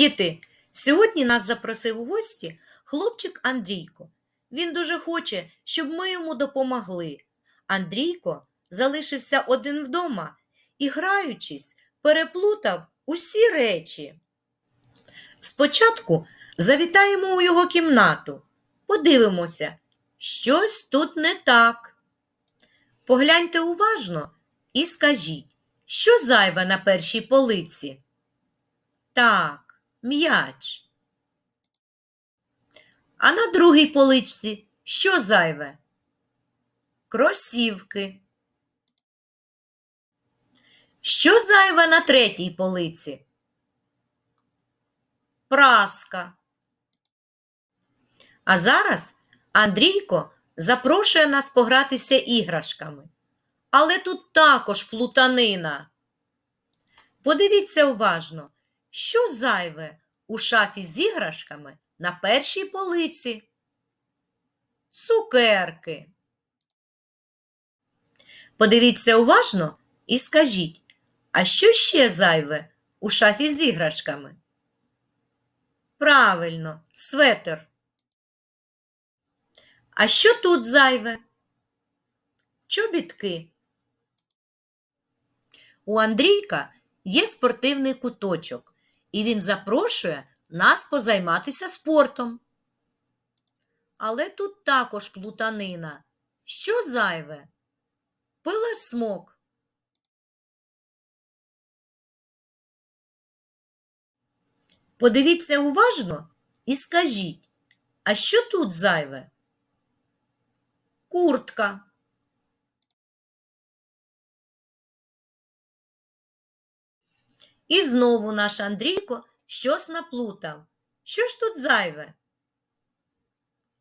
Діти, сьогодні нас запросив у гості хлопчик Андрійко. Він дуже хоче, щоб ми йому допомогли. Андрійко залишився один вдома і, граючись, переплутав усі речі. Спочатку завітаємо у його кімнату, подивимося, щось тут не так. Погляньте уважно і скажіть, що зайве на першій полиці? Так, м'яч. А на другій поличці що зайве? Кросівки. Що зайве на третій полиці? Праска. А зараз Андрійко запрошує нас погратися іграшками. Але тут також плутанина. Подивіться уважно, що зайве у шафі з іграшками на першій полиці. Цукерки. Подивіться уважно і скажіть, а що ще зайве у шафі з іграшками? Правильно, светер. А що тут зайве? Чобітки. У Андрійка є спортивний куточок, і він запрошує нас позайматися спортом. Але тут також плутанина. Що зайве? Пилесмок. Подивіться уважно і скажіть, а що тут зайве? Куртка. І знову наш Андрійко щось наплутав. Що ж тут зайве?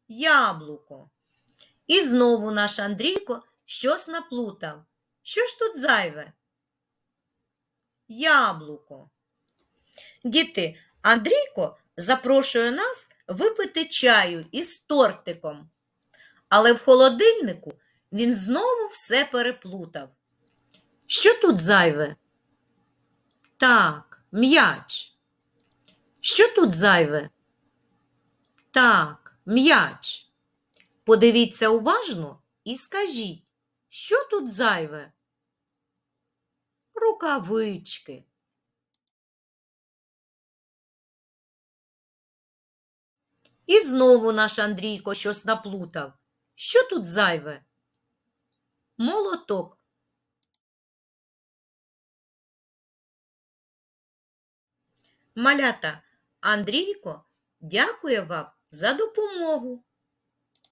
Яблуко. І знову наш Андрійко щось наплутав. Що ж тут зайве? Яблуко. Діти, Андрійко запрошує нас випити чаю із тортиком. Але в холодильнику він знову все переплутав. Що тут зайве? Так, м'яч. Що тут зайве? Так, м'яч. Подивіться уважно і скажіть, що тут зайве? Рукавички. І знову наш Андрійко щось наплутав. Що тут зайве? Молоток. Малята, Андрійко дякує вам за допомогу.